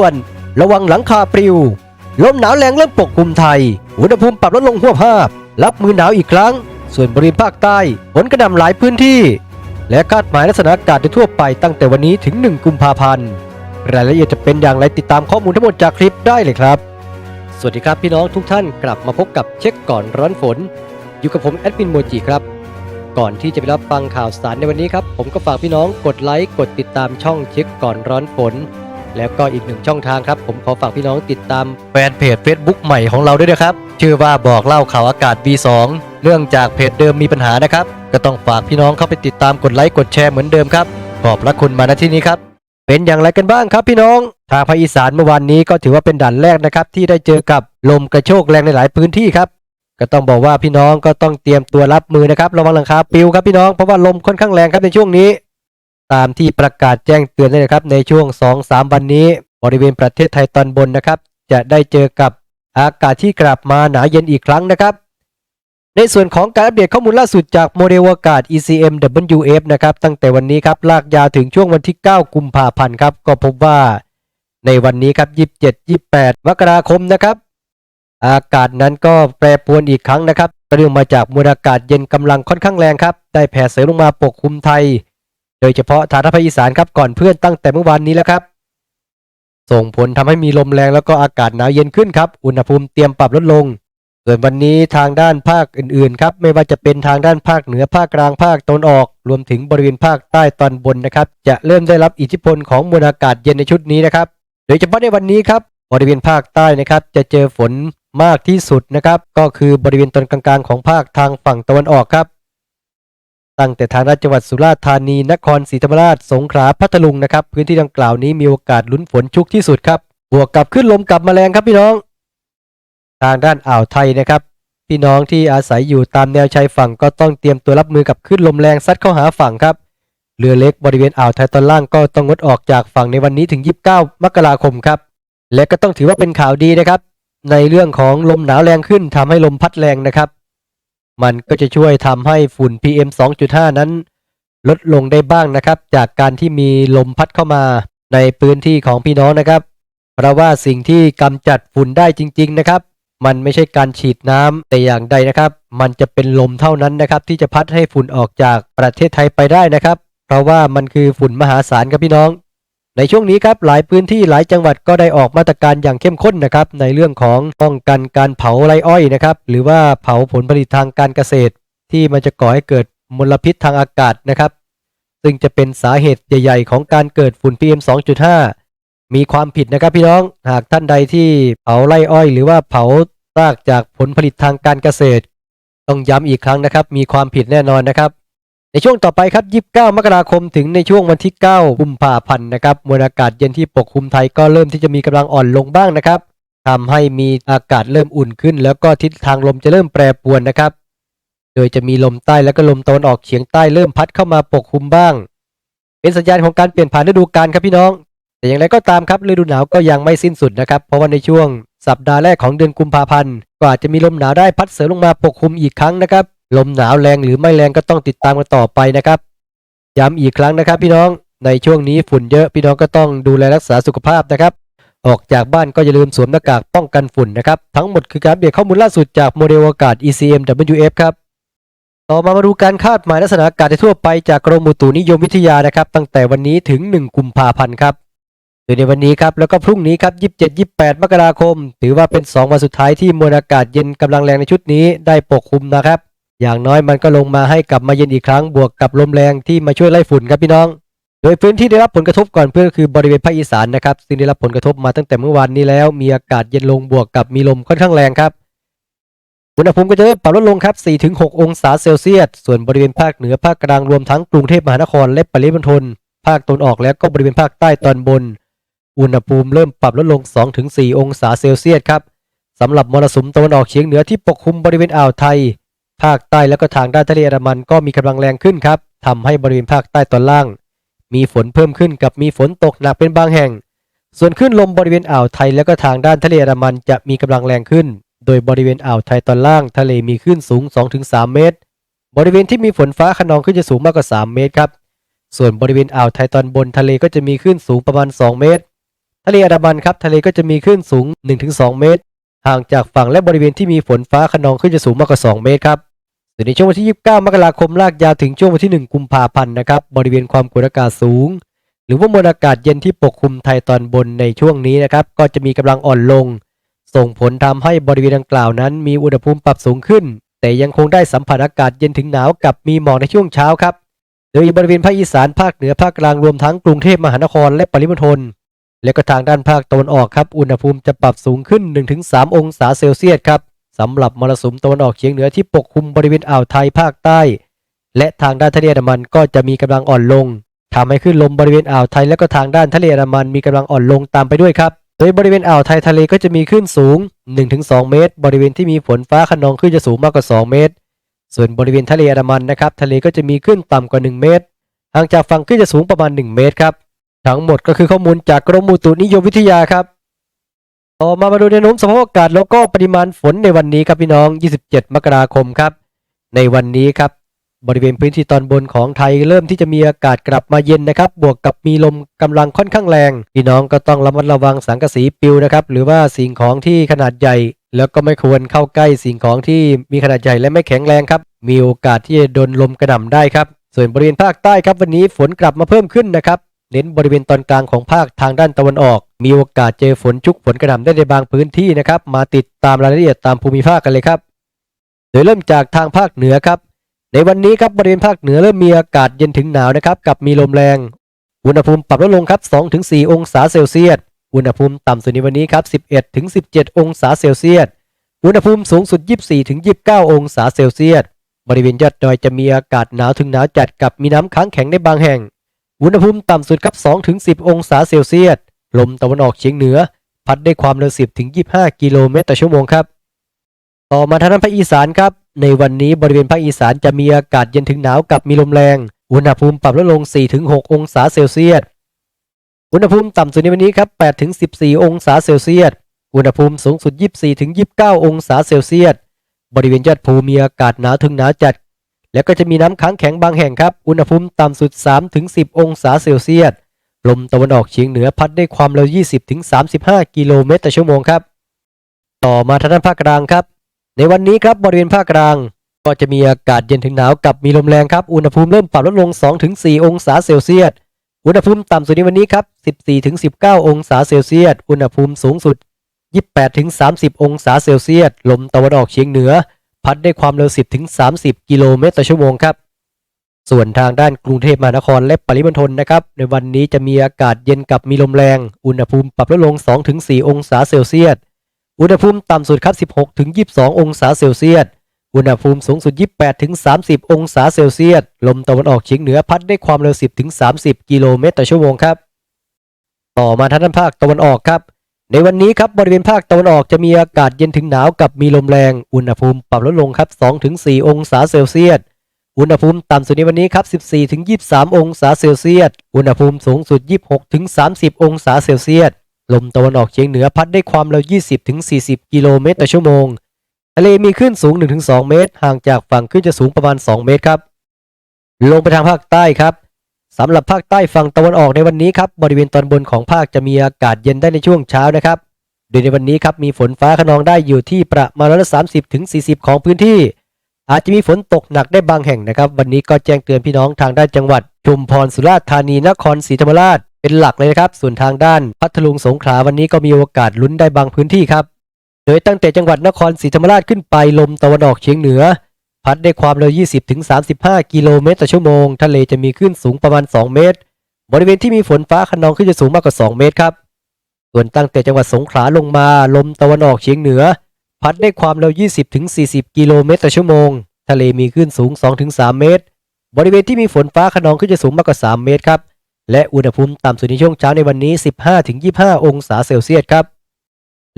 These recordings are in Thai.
วนระวังหลังคาปลิว ลมหนาวแรงเริ่มปกคลุมไทย อุณหภูมิปรับลดลงหัวภาพ รับมือหนาวอีกครั้ง ส่วนบริเวณภาคใต้ฝนกระหน่ำหลายพื้นที่ และคาดหมายลักษณะอากาศโดยทั่วไปตั้งแต่วันนี้ถึง 1 กุมภาพันธ์รายละเอียดจะเป็นอย่างไรติดตามข้อมูลทั้งหมดจากคลิปได้เลยครับ สวัสดีครับพี่น้องทุกท่านกลับมาพบกับเช็คก่อนร้อนฝน อยู่กับผมแอดมินโมจิครับก่อนที่จะไปรับฟังข่าวสารในวันนี้ครับ ผมก็ฝากพี่น้องกดไลค์ กดติดตามช่องเช็คก่อนร้อนฝน แล้วก็อีกหนึ่งช่องทางครับ ผมขอฝากพี่น้องติดตามแฟนเพจ Facebook ใหม่ของเราด้วยนะครับ ชื่อว่าบอกเล่าข่าวอากาศ V2 เนื่องจากเพจเดิมมีปัญหานะครับ ก็ต้องฝากพี่น้องเข้าไปติดตามกดไลค์กดแชร์เหมือนเดิมครับ ขอบพระคุณมาณที่นี้ครับ เป็นอย่างไรกันบ้างครับพี่น้อง ทางภาคอีสานเมื่อวานนี้ก็ถือว่าเป็นด่านแรกนะครับที่ได้เจอกับลมกระโชกแรงในหลายพื้นที่ครับก็ต้องบอกว่าพี่น้องก็ต้องเตรียมตัวรับมือนะครับระวังหลังคาปิวครับพี่น้องเพราะว่าลมค่อนข้างแรงครับในช่วงนี้ ตามที่ประกาศแจ้งเตือนเลยนะครับ ในช่วง 2-3 วันนี้ บริเวณประเทศไทยตอนบนนะครับ จะได้เจอกับอากาศที่กลับมาหนาวเย็นอีกครั้งนะครับ ในส่วนของการอัปเดตข้อมูลล่าสุดจากโมเดลอากาศ ECM WF นะครับ ตั้งแต่วันนี้ครับลากยาวถึงช่วงวันที่ 9 กุมภาพันธ์ครับ ก็พบว่าในวันนี้ครับ 27 28 มกราคมนะครับ อากาศนั้นก็แปรปรวนอีกครั้งนะครับเรื่องมาจากมวลอากาศเย็นกำลังค่อนข้างแรงครับ ได้แผ่เสริมลงมาปกคลุมไทย โดยเฉพาะทางภาคอีสานครับก่อนเพื่อนตั้งแต่เมื่อวานนี้แล้วครับ ส่งผลทำให้มีลมแรงแล้วก็อากาศหนาวเย็นขึ้นครับอุณหภูมิเตรียมปรับลดลงส่วนวันนี้ทางด้านภาคอื่นๆครับไม่ว่าจะเป็นทางด้านภาคเหนือภาคกลางภาคตะวันออก รวมถึงบริเวณภาคใต้ตอนบนนะครับ จะเริ่มได้รับอิทธิพลของมวลอากาศเย็นในชุดนี้นะครับโดยเฉพาะในวันนี้ครับบริเวณภาคใต้นะครับ จะเจอฝนมากที่สุดนะครับ ก็คือบริเวณตอนกลางๆของภาคทางฝั่งตะวันออกครับ ตั้งแต่ทางด้านจังหวัดสุราษฎร์ธานี นครศรีธรรมราช สงขลา พัทลุงนะครับ พื้นที่ดังกล่าวนี้มีโอกาสลุ้นฝนชุกที่สุดครับ บวกกับขึ้นลมกับมาแรงครับพี่น้อง ทางด้านอ่าวไทยนะครับ พี่น้องที่อาศัยอยู่ตามแนวชายฝั่งก็ต้องเตรียมตัวรับมือกับคลื่นลมแรงซัดเข้าหาฝั่งครับ เรือเล็กบริเวณอ่าวไทยตอนล่างก็ต้องงดออกจากฝั่งในวันนี้ถึง 29 มกราคมครับ และก็ต้องถือว่าเป็นข่าวดีนะครับ ในเรื่องของลมหนาวแรงขึ้นทำให้ลมพัดแรงนะครับ มันก็จะช่วยทำให้ฝุ่น PM 2.5 นั้น ลดลงได้บ้างนะครับ จากการที่มีลมพัดเข้ามาในพื้นที่ของพี่น้องนะครับ เพราะว่าสิ่งที่กำจัดฝุ่นได้จริง ๆนะครับ มันไม่ใช่การฉีดน้ำแต่อย่างใดนะครับ มันจะเป็นลมเท่านั้นนะครับ ที่จะพัดให้ฝุ่นออกจากประเทศไทยไปได้นะครับ เพราะว่ามันคือฝุ่นมหาศาลครับพี่น้อง ในช่วงนี้ครับหลายพื้นที่หลายจังหวัดก็ได้ออกมาตรการอย่างเข้มข้นนะครับในเรื่องของป้องกันการเผาไรอ้อยนะครับหรือว่าเผาผลผลิตทางการเกษตร ที่มันจะก่อให้เกิดมลพิษทางอากาศนะครับ ซึ่งจะเป็นสาเหตุใหญ่ ๆ ของการเกิดฝุ่น PM 2.5 มีความผิดนะครับพี่น้องหากท่านใดที่เผาไรอ้อย หรือว่าเผารากจากผลผลิตทางการเกษตร ต้องย้ำอีกครั้งนะครับ มีความผิดแน่นอนนะครับ ในช่วงต่อไปครับ 29 มกราคมถึงในช่วงวันที่ 9 กุมภาพันธ์นะครับ มวลอากาศเย็นที่ปกคลุมไทยก็เริ่มที่จะมีกำลังอ่อนลงบ้างนะครับทำให้มีอากาศเริ่มอุ่นขึ้น แล้วก็ทิศทางลมจะเริ่มแปรปรวนนะครับ โดยจะมีลมใต้และก็ลมตะวันออกเฉียงใต้เริ่มพัดเข้ามาปกคลุมบ้าง เป็นสัญญาณของการเปลี่ยนผ่านฤดูกาลครับพี่น้อง แต่อย่างไรก็ตามครับฤดูหนาวก็ยังไม่สิ้นสุดนะครับ เพราะว่าในช่วง สัปดาห์แรกของเดือนกุมภาพันธ์ก็อาจจะมีลมหนาวได้พัดเสริมลงมาปกคลุมอีกครั้งนะครับ ลมหนาวแรงหรือไม่แรงก็ต้องติดตามกันต่อไปนะครับ ย้ำอีกครั้งนะครับ พี่น้องในช่วงนี้ฝุ่นเยอะพี่น้องก็ต้องดูแลรักษาสุขภาพนะครับ ออกจากบ้านก็อย่าลืมสวมหน้ากากป้องกันฝุ่นนะครับทั้งหมดคือการอัปเดข้อมูลล่าสุดจากโมเดลอากาศ ECM WF ครับต่อมามาดูการคาดหมายลักษณะอากาศทั่วไปจากกรมอุตุนิยมวิทยานะครับ ตั้งแต่วันนี้ถึง 1 กุมภาพันธ์ครับโดยในวันนี้ครับแล้วก็พรุ่งนี้ครับ 27 28 มกราคม ถือว่าเป็น 2 วันสุดท้ายที่มวลอากาศเย็นกำลังแรงในชุดนี้ได้ปกคลุมนะครับ อย่างน้อยมันก็ลงมาให้กลับมาเย็นอีกครั้งบวกกับลมแรงที่มาช่วยไล่ฝุ่นครับพี่น้อง โดยพื้นที่ได้รับผลกระทบก่อนเพื่อนก็คือบริเวณภาคอีสานนะครับซึ่งได้รับผลกระทบมาตั้งแต่เมื่อวานนี้แล้ว มีอากาศเย็นลงบวกกับมีลมค่อนข้างแรงครับอุณหภูมิก็จะเริ่มปรับลดลงครับ 4-6 องศาเซลเซียส ส่วนบริเวณภาคเหนือภาคกลางรวมทั้งกรุงเทพมหานครและปริมณฑล ภาคตะวันออกและก็บริเวณภาคใต้ตอนบน อุณหภูมิเริ่มปรับลดลง 2-4 องศาเซลเซียสครับสำหรับมรสุมตะวันออกเฉียงเหนือที่ปกคลุมบริเวณอ่าวไทย ภาคใต้และก็ทางด้านทะเลอันดามันก็มีกำลังแรงขึ้นครับทำให้บริเวณภาคใต้ตอนล่าง มีฝนเพิ่มขึ้นกับมีฝนตกหนักเป็นบางแห่ง ส่วนคลื่นลมบริเวณอ่าวไทยและก็ทางด้านทะเลอันดามันจะมีกำลังแรงขึ้น โดยบริเวณอ่าวไทยตอนล่าง ทะเลมีคลื่นสูง 2-3 เมตร บริเวณที่มีฝนฟ้าขนองขึ้นจะสูงมากกว่า 3 เมตรครับ ส่วนบริเวณอ่าวไทยตอนบนทะเลก็จะมีคลื่นสูงประมาณ 2 เมตร ทะเลอันดามันครับทะเลก็จะมีคลื่นสูง 1-2 เมตร ห่างจากฝั่งและบริเวณที่มีฝนฟ้าขนองขึ้นจะสูงมากกว่า 2 เมตรครับ ส่ในช่วงวันที่ 29 มกราคมลากยาวถึงช่วงวันที่ 1 กุมภาพันธ์นะครับบริเวณความกดอากาศสูง หรือว่ามวลอากาศเย็นที่ปกคลุมไทยตอนบนในช่วงนี้นะครับก็จะมีกำลังอ่อนลง ส่งผลทำให้บริเวณดังกล่าวนั้น มีอุณหภูมิปรับสูงขึ้น แต่ยังคงได้สัมผัสอากาศเย็นถึงหนาวกับมีหมอกในช่วงเช้าครับโดยบริเวณภาคอีสานภาคเหนือภาคกลางรวมทั้งกรุงเทพมหานครและปริมณฑลและก็ทางด้านภาคตะวันออกครับอุณหภูมิจะปรับสูงขึ้น 1-3 องศาเซลเซียสครับ สำหรับมรสุมตะวันออกเฉียงเหนือที่ปกคลุมบริเวณอ่าวไทยภาคใต้ และทางด้านทะเลอันดามันก็จะมีกำลังอ่อนลงทำให้ขึ้นลมบริเวณอ่าวไทยและก็ทางด้านทะเลอันดามันมีกำลังอ่อนลงตามไปด้วยครับโดยบริเวณอ่าวไทยทะเลก็จะมีคลื่นสูง 1-2 เมตร บริเวณที่มีฝนฟ้าขนองคลื่นจะสูงมากกว่า 2 เมตร ส่วนบริเวณทะเลอันดามันนะครับทะเลก็จะมีคลื่นต่ำกว่า 1 เมตรห่างจากฝั่งคลื่นจะสูงประมาณ 1 เมตรครับทั้งหมดก็คือข้อมูลจากกรมอุตุนิยมวิทยาครับ ต่อมามาดูแนวโน้มสภาพอากาศแล้วก็ปริมาณฝนในวันนี้ครับพี่น้อง 27 มกราคมครับ ในวันนี้ครับบริเวณพื้นที่ตอนบนของไทยเริ่มที่จะมีอากาศกลับมาเย็นนะครับ บวกกับมีลมกำลังค่อนข้างแรง พี่น้องก็ต้องระมัดระวังสังกะสีปิวนะครับ หรือว่าสิ่งของที่ขนาดใหญ่ แล้วก็ไม่ควรเข้าใกล้สิ่งของที่มีขนาดใหญ่และไม่แข็งแรงครับ มีโอกาสที่จะโดนลมกระหน่ำได้ครับ ส่วนบริเวณภาคใต้ครับวันนี้ฝนกลับมาเพิ่มขึ้นนะครับ เน้นบริเวณตอนกลางของภาคทางด้านตะวันออก มีโอกาสเจอฝนชุกฝนกระหน่ำได้ในบางพื้นที่นะครับ มาติดตามรายละเอียดตามภูมิภาคกันเลยครับ โดยเริ่มจากทางภาคเหนือครับ ในวันนี้ครับบริเวณภาคเหนือเริ่มมีอากาศเย็นถึงหนาวนะครับ กับมีลมแรง อุณหภูมิปรับลดลงครับ 2-4 องศาเซลเซียส อุณหภูมิต่ำสุดในวันนี้ครับ 11-17 องศาเซลเซียส อุณหภูมิสูงสุด 24-29 องศาเซลเซียส บริเวณยอดดอยจะมีอากาศหนาวถึงหนาวจัดกับมีน้ำค้างแข็งในบางแห่ง อุณหภูมิต่ำสุดครับ 2-10 องศาเซลเซียส ลมตะวันออกเฉียงเหนือ พัดได้ความเร็ว 10-25 กิโลเมตรต่อชั่วโมงครับ ต่อมาทางด้านภาคอีสานครับ ในวันนี้บริเวณภาคอีสานจะมีอากาศเย็นถึงหนาวกับมีลมแรง อุณหภูมิปรับลดลง 4-6 องศาเซลเซียส อุณหภูมิต่ำสุดในวันนี้ครับ 8-14 องศาเซลเซียส อุณหภูมิสูงสุด 24-29 องศาเซลเซียส บริเวณยอดภูมีอากาศหนาวถึงหนาวจัด แล้วก็จะมีน้ำค้างแข็งบางแห่งครับ อุณหภูมิต่ำสุด 3-10 องศาเซลเซียส ลมตะวันออกเฉียงเหนือพัดได้ความเร็ว 20-35 กิโลเมตรต่อชั่วโมงครับ ต่อมาทางด้านภาคกลางครับ ในวันนี้ครับบริเวณภาคกลาง ก็จะมีอากาศเย็นถึงหนาวกับมีลมแรงครับ อุณหภูมิเริ่มปรับลดลง 2-4 องศาเซลเซียส อุณหภูมิต่ำสุดในวันนี้ครับ 14-19 องศาเซลเซียส อุณหภูมิสูงสุด 28-30 องศาเซลเซียส ลมตะวันออกเฉียงเหนือ พัดได้ความเร็ว 10-30 กิโลเมตรต่อชั่วโมงครับ ส่วนทางด้านกรุงเทพมหานครและปริมณฑลนะครับ ในวันนี้จะมีอากาศเย็นกับมีลมแรง อุณหภูมิปรับลดลง 2-4 องศาเซลเซียส อุณหภูมิต่ำสุดครับ 16-22 องศาเซลเซียส อุณหภูมิสูงสุด 28-30 องศาเซลเซียส ลมตะวันออกเฉียงเหนือพัดได้ความเร็ว 10-30 กิโลเมตรต่อชั่วโมงครับ ต่อมาทางด้านภาคตะวันออกครับ ในวันนี้ครับบริเวณภาคตะวันออกจะมีอากาศเย็นถึงหนาวกับมีลมแรงอุณหภูมิปรับลดลงครับ2-4 องศาเซลเซียสอุณหภูมิต่ำสุดในวันนี้ครับ 14-23 องศาเซลเซียสอุณหภูมิสูงสุด 26-30 องศาเซลเซียสลมตะวันออกเฉียงเหนือพัดได้ความเร็ว 20-40 กิโลเมตรต่อชั่วโมงทะเลมีคลื่นสูง 1-2 เมตร ห่างจากฝั่งคลื่นจะสูงประมาณ 2 เมตรครับ ลงไปทางภาคใต้ครับ สำหรับภาคใต้ฝั่งตะวันออกในวันนี้ครับบริเวณตอนบนของภาคจะมีอากาศเย็นได้ในช่วงเช้านะครับโดยในวันนี้ครับมีฝนฟ้าขนองได้อยู่ที่ประมาณร้อยละสามสิบถึงสี่สิบของพื้นที่ อาจจะมีฝนตกหนักได้บางแห่งนะครับ วันนี้ก็แจ้งเตือนพี่น้องทางด้านจังหวัด ชุมพรสุราษฎร์ธานีนครศรีธรรมราช เป็นหลักเลยนะครับ ส่วนทางด้านพัทลุงสงขลาวันนี้ก็มีโอกาสลุ้นได้บางพื้นที่ครับ โดยตั้งแต่จังหวัดนครศรีธรรมราชขึ้นไปลมตะวันออกเฉียงเหนือ พัดได้ความเร็ว 20-35 กิโลเมตรต่อชั่วโมง ทะเลจะมีคลื่นสูงประมาณ 2 เมตร บริเวณที่มีฝนฟ้าขนองขึ้นจะสูงมากกว่า 2 เมตรครับ ส่วนตั้งแต่จังหวัดสงขลาลงมา ลมตะวันออกเฉียงเหนือ พัดได้ความเร็ว 20-40 กิโลเมตรต่อชั่วโมง ทะเลมีคลื่นสูง 2-3 เมตร บริเวณที่มีฝนฟ้าขนองขึ้นจะสูงมากกว่า 3 เมตรครับ และอุณหภูมิต่ำสุดในช่วงเช้าในวันนี้ 15-25 องศาเซลเซียสครับ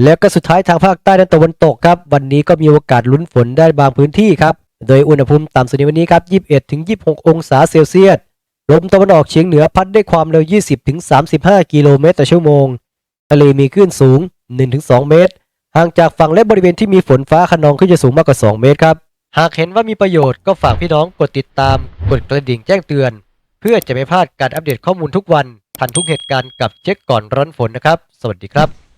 แล้วก็สุดท้ายทางภาคใต้ด้านตะวันตกครับ วันนี้ก็มีโอกาสลุ้นฝนได้บางพื้นที่ครับ โดยอุณหภูมิต่ำสุดในวันนี้ครับ 21-26 องศาเซลเซียส ลมตะวันออกเฉียงเหนือพัดได้ความเร็ว 20-35 กิโลเมตรต่อชั่วโมง ทะเลมีคลื่นสูง1-2เมตร ห่างจากฝั่งและบริเวณที่มีฝนฟ้าขนองขึ้นจะสูงมากกว่า 2 เมตรครับ หากเห็นว่ามีประโยชน์ก็ฝากพี่น้องกดติดตาม กดกระดิ่งแจ้งเตือน เพื่อจะไม่พลาดการอัปเดตข้อมูลทุกวัน ทันทุกเหตุการณ์กับเช็คก่อนร้อนฝนนะครับ สวัสดีครับ